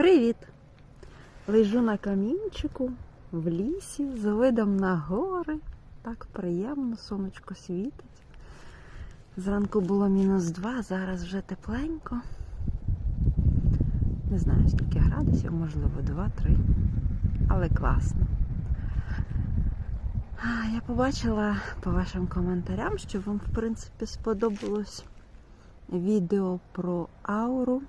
Привіт! Лежу на камінчику в лісі з видом на гори. Так приємно, сонечко світить. Зранку було мінус два, зараз вже тепленько. Не знаю скільки градусів, можливо, 2-3. Але класно. Я побачила по вашим коментарям, що вам, в принципі, сподобалось відео про ауру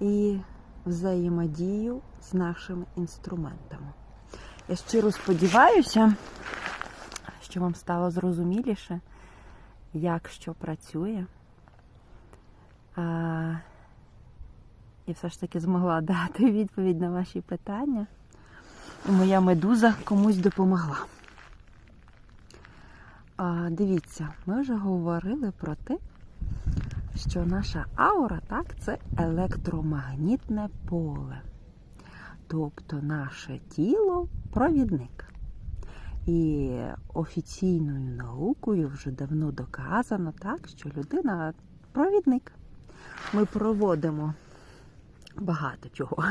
і взаємодію з нашими інструментами. Я щиро сподіваюся, що вам стало зрозуміліше, як що працює. А, і все ж таки змогла дати відповідь на ваші питання. І моя медуза комусь допомогла. А, дивіться, ми вже говорили про те, що наша аура так, це електромагнітне поле. Тобто наше тіло провідник. І офіційною наукою вже давно доказано, так, що людина провідник. Ми проводимо багато чого.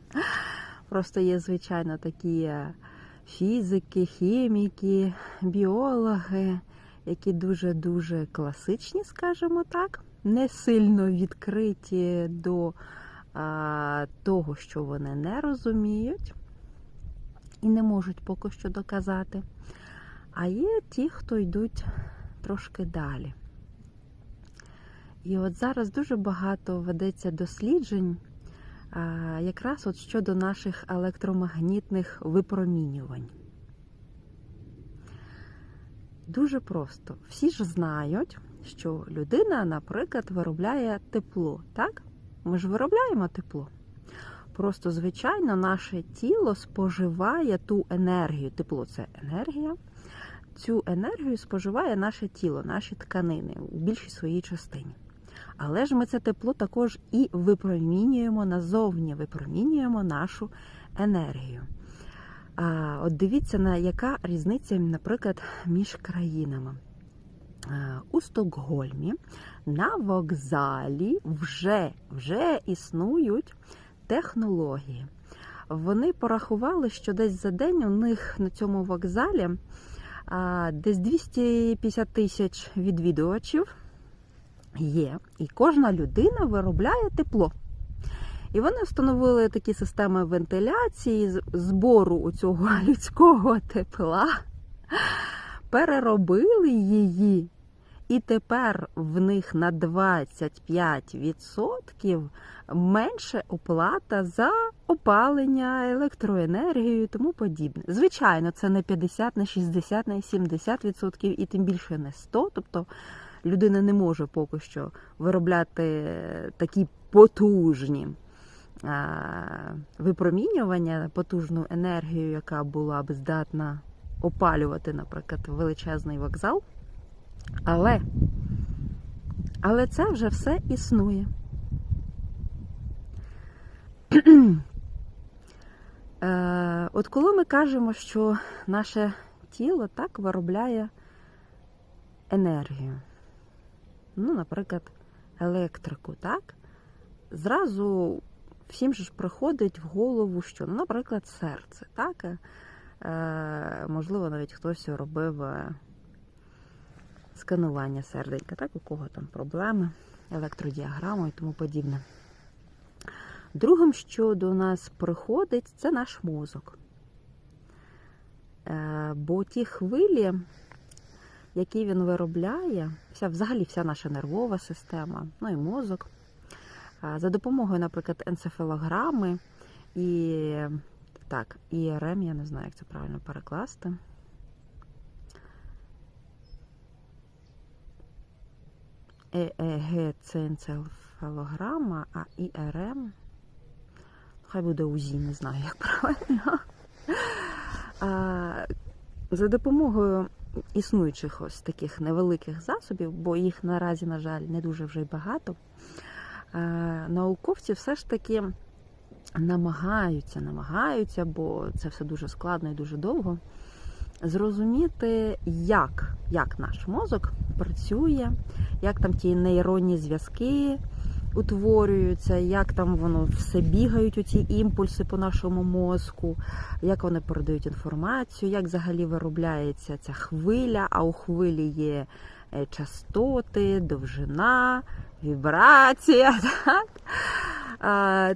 Просто є, звичайно, такі фізики, хіміки, біологи, які дуже-дуже класичні, скажімо так, не сильно відкриті до а, того, що вони не розуміють і не можуть поки що доказати. А є ті, хто йдуть трошки далі. І от зараз дуже багато ведеться досліджень якраз от щодо наших електромагнітних випромінювань. Дуже просто. Всі ж знають, що людина, наприклад, виробляє тепло. Так? Ми ж виробляємо тепло. Просто, звичайно, наше тіло споживає ту енергію. Тепло це енергія. Цю енергію споживає наше тіло, наші тканини у більшій своїй частині. Але ж ми це тепло також і випромінюємо назовні, випромінюємо нашу енергію. А, От дивіться, на яка різниця, наприклад, між країнами. У Стокгольмі на вокзалі вже, вже існують технології. Вони порахували, що десь за день у них на цьому вокзалі десь 250 тисяч відвідувачів є, і кожна людина виробляє тепло. І вони встановили такі системи вентиляції, збору цього людського тепла, переробили її, і тепер в них на 25% менше оплата за опалення, електроенергію і тому подібне. Звичайно, це не 50, не 60, не 70% і тим більше не 100%. Тобто людина не може поки що виробляти такі потужні випромінювання, потужну енергію, яка була б здатна опалювати, наприклад, величезний вокзал. Але, але це вже все існує. От коли ми кажемо, що наше тіло так виробляє енергію, ну, наприклад, електрику, так, зразу всім же ж приходить в голову, що, ну, наприклад, серце, так, е, можливо, навіть хтось робив сканування серденька, так, у кого там проблеми, електродіаграму і тому подібне. Другим, що до нас приходить, це наш мозок. Бо ті хвилі, які він виробляє, вся, взагалі вся наша нервова система, ну і мозок, за допомогою, наприклад, енцефалограми і так, ІРМ, я не знаю, як це правильно перекласти. ЕЕГ це енцефалограма, а ІРМ Хай буде УЗІ, не знаю, як правильно. За допомогою існуючих ось таких невеликих засобів, бо їх наразі, на жаль, не дуже вже й багато. А, науковці все ж таки намагаються, намагаються, бо це все дуже складно і дуже довго. Зрозуміти, як, як наш мозок працює, як там ті нейронні зв'язки утворюються, як там воно все бігають, оці імпульси по нашому мозку, як вони передають інформацію, як взагалі виробляється ця хвиля, а у хвилі є е, частоти, довжина, вібрація. Так?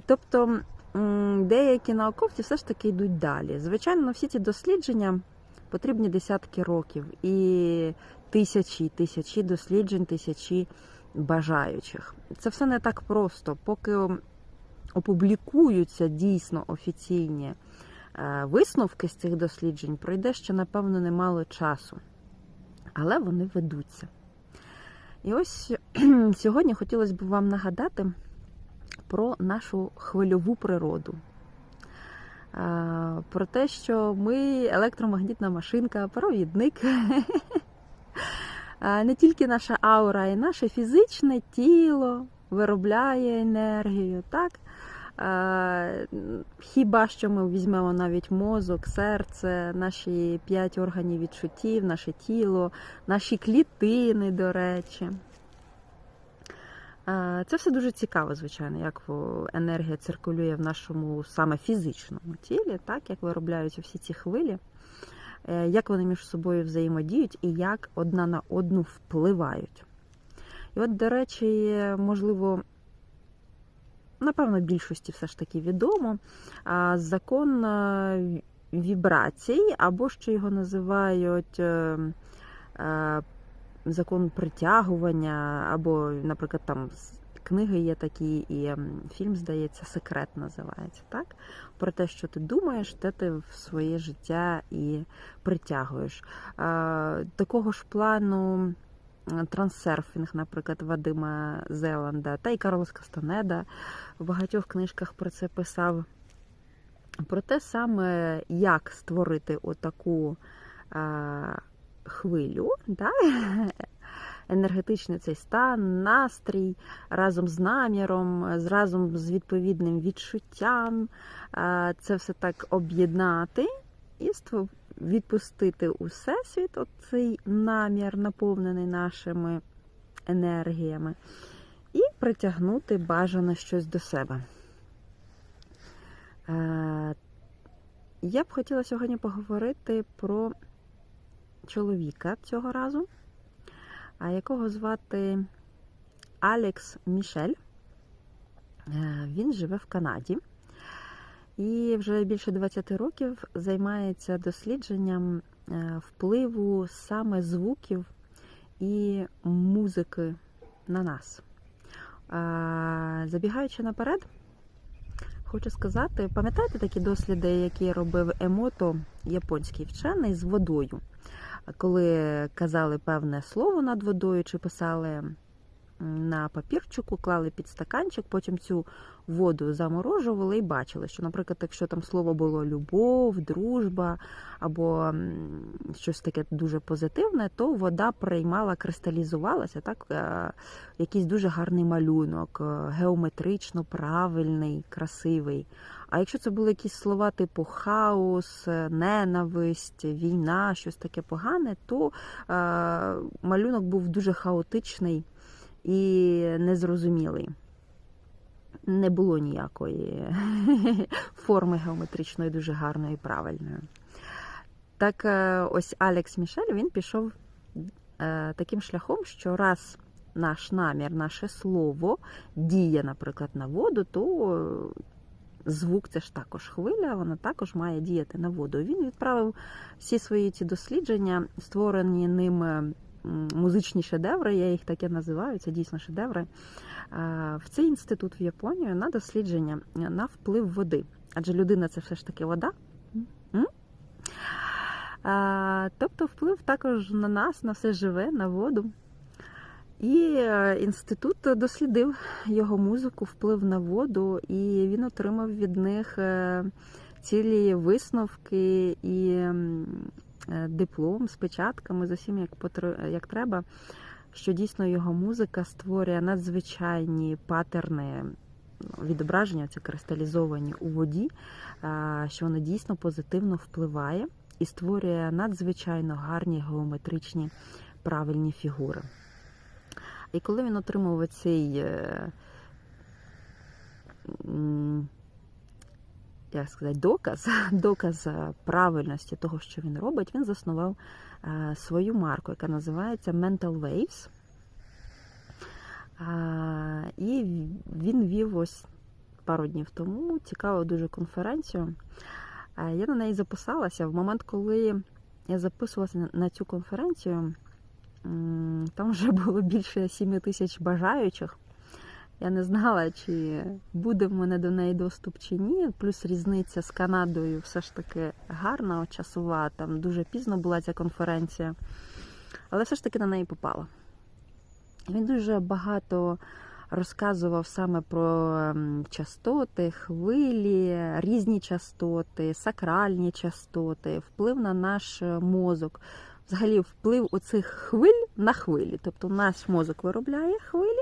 Тобто деякі науковці все ж таки йдуть далі. Звичайно, всі ці дослідження потрібні десятки років і тисячі, тисячі досліджень, тисячі бажаючих. Це все не так просто, поки опублікуються дійсно офіційні е, висновки з цих досліджень, пройде ще, напевно, немало часу. Але вони ведуться. І ось сьогодні хотілося б вам нагадати про нашу хвильову природу. Про те, що ми електромагнітна машинка, провідник. Не тільки наша аура, й наше фізичне тіло виробляє енергію. так? Хіба що ми візьмемо навіть мозок, серце, наші п'ять органів відчуттів, наше тіло, наші клітини, до речі. Це все дуже цікаво, звичайно, як енергія циркулює в нашому саме фізичному тілі, так, як виробляються всі ці хвилі, е, як вони між собою взаємодіють і як одна на одну впливають. І от, до речі, можливо, напевно, більшості все ж таки відомо, закон е, вібрацій, або що його називають е, е, закон притягування, або, наприклад, там книги є такі, і фільм, здається, секрет називається, так? Про те, що ти думаєш, те ти в своє життя і притягуєш. Такого ж плану трансерфінг, наприклад, Вадима Зеланда, та й Карлос Кастанеда в багатьох книжках про це писав. Про те саме, як створити отаку е, хвилю, да? енергетичний цей стан, настрій разом з наміром, разом з відповідним відчуттям, е, це все так об'єднати і ство- відпустити у всесвіт оцей намір, наповнений нашими енергіями, і притягнути бажане щось до себе. Е, Я б хотіла сьогодні поговорити про чоловіка цього разу, якого звати Алекс Мішель. Е, Він живе в Канаді і вже більше 20 років займається дослідженням е, впливу саме звуків і музики на нас. Забігаючи наперед, хочу сказати, пам'ятаєте такі досліди, які робив Емото, японський вчений, з водою? Коли казали певне слово над водою, чи писали на папірчику, клали під стаканчик, потім цю воду заморожували і бачили, що, наприклад, якщо там слово було любов, дружба або щось таке дуже позитивне, то вода приймала, кристалізувалася, так, е, якийсь дуже гарний малюнок, е, геометрично правильний, красивий. А якщо це були якісь слова типу хаос, е, ненависть, війна, щось таке погане, то е, малюнок був дуже хаотичний і незрозумілий. Не було ніякої форми геометричної, дуже гарної і правильної. Так, е, ось Алекс Мішель він пішов е, таким шляхом, що раз наш намір, наше слово діє, наприклад, на воду, то е, звук це ж також хвиля, вона також має діяти на воду. Він відправив всі свої ці дослідження, створені ним музичні шедеври, я їх таке називаю, це дійсно шедеври, е, в цей інститут в Японію на дослідження на вплив води. Адже людина це все ж таки вода. Тобто вплив також на нас, на все живе, на воду. І е, інститут дослідив його музику, вплив на воду, і він отримав від них е, цілі висновки і е, диплом з печатками, з усім як, потр- як треба, що дійсно його музика створює надзвичайні патерни ну, відображення, це кристалізовані у воді, е, що воно дійсно позитивно впливає і створює надзвичайно гарні геометричні правильні фігури. І коли він отримав цей м, як сказати, доказ, доказ е, правильності того, що він робить, він заснував е, свою марку, яка називається Mental Waves. І він вів ось пару днів тому цікаву дуже конференцію. Я на неї записалася в момент, коли я записувалася на- цю конференцію. Там вже було більше 7 тисяч бажаючих. Я не знала, чи буде в мене до неї доступ чи ні. Плюс різниця з Канадою все ж таки гарна, часова. Там дуже пізно була ця конференція. Але все ж таки на неї попала. Він дуже багато розказував саме про ем, частоти, хвилі, різні частоти, сакральні частоти, вплив на наш е, мозок. Взагалі, вплив оцих хвиль на хвилі. Тобто наш мозок виробляє хвилі,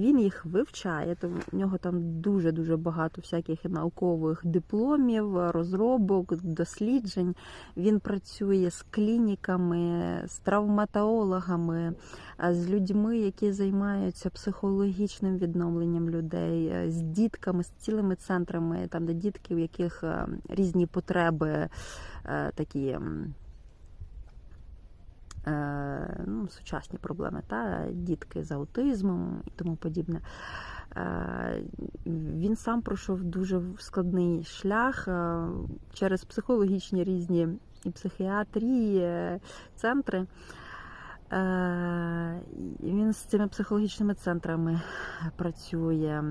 він їх вивчає. Тому в нього там дуже-дуже багато всяких наукових дипломів, розробок, досліджень. Він працює з клініками, з травматологами, з людьми, які займаються психологічним відновленням людей, е, з дітками, з цілими центрами, там де дітки, у яких е, різні потреби е, такі. Е, Ну, сучасні проблеми, та дітки з аутизмом і тому подібне. Е, Він сам пройшов дуже складний шлях е, через психологічні різні і психіатрії, центри. Він з цими психологічними центрами працює,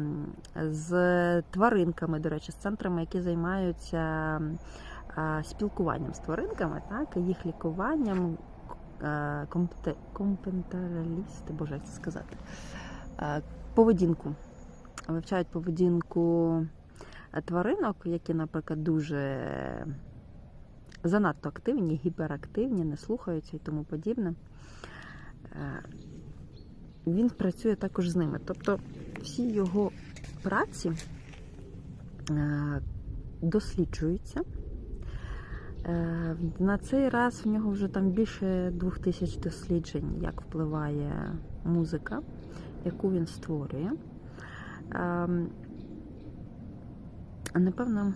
з тваринками, до речі, з центрами, які займаються спілкуванням з тваринками, так, їх лікуванням, компентаралісти, боже, як це сказати, е, поведінку. Вивчають поведінку е, тваринок, які, наприклад, дуже занадто активні, гіперактивні, не слухаються і тому подібне. Е, Він працює також з ними. Тобто всі його праці е, досліджуються. Е, На цей раз в нього вже там більше двох тисяч досліджень, як впливає музика, яку він створює. Ем, Напевно,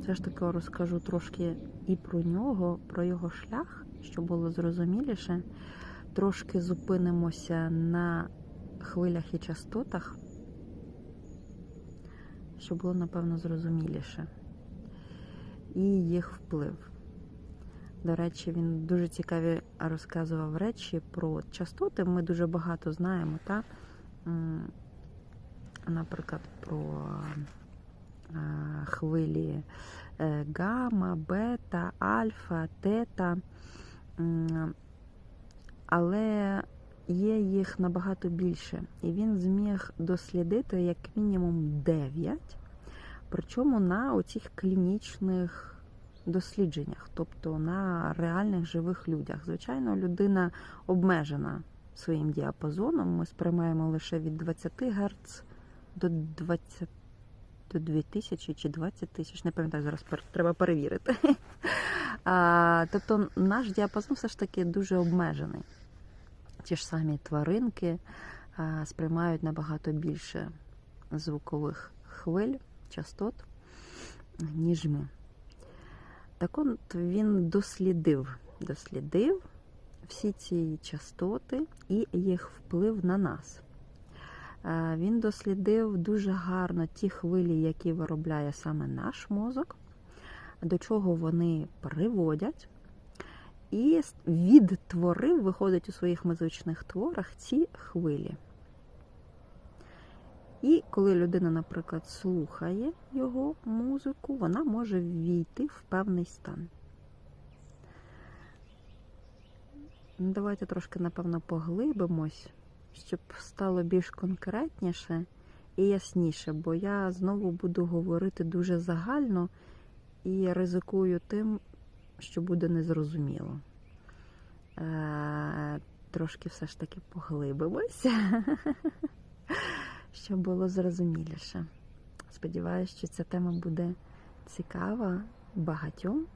все ж таки розкажу трошки і про нього, про його шлях, щоб було зрозуміліше. Трошки зупинимося на хвилях і частотах, щоб було, напевно, зрозуміліше. І їх вплив. До речі, він дуже цікаві розказував речі про частоти. Ми дуже багато знаємо, так? Наприклад, про хвилі е, гамма, бета, альфа, тета. Але є їх набагато більше. І він зміг дослідити як мінімум 9, причому на оцих клінічних дослідженнях, тобто на реальних живих людях. Звичайно, людина обмежена своїм діапазоном. Ми сприймаємо лише від 20 Гц до 20 до 2000 чи 20 тисяч, не пам'ятаю, зараз треба перевірити. А, тобто наш діапазон все ж таки дуже обмежений. Ті ж самі тваринки а, сприймають набагато більше звукових хвиль, частот, ніж ми. Так от він дослідив, дослідив всі ці частоти і їх вплив на нас. Е, Він дослідив дуже гарно ті хвилі, які виробляє саме наш мозок, до чого вони приводять, і відтворив, виходить у своїх музичних творах ці хвилі. І коли людина, наприклад, слухає його музику, вона може ввійти в певний стан. Давайте трошки, напевно, поглибимось, щоб стало більш конкретніше і ясніше, бо я знову буду говорити дуже загально і ризикую тим, що буде незрозуміло. Е, Трошки все ж таки поглибимося, щоб було зрозуміліше. Сподіваюся, що ця тема буде цікава багатьом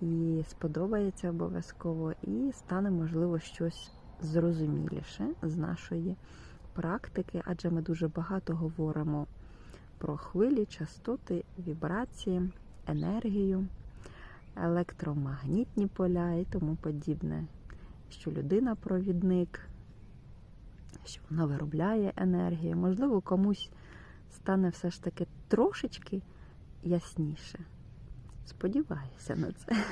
і сподобається обов'язково, і стане, можливо, щось зрозуміліше з нашої практики, адже ми дуже багато говоримо про хвилі, частоти, вібрації, енергію, електромагнітні поля і тому подібне, що людина провідник, що вона виробляє енергію. Можливо, комусь стане все ж таки трошечки ясніше. Сподіваюся на це.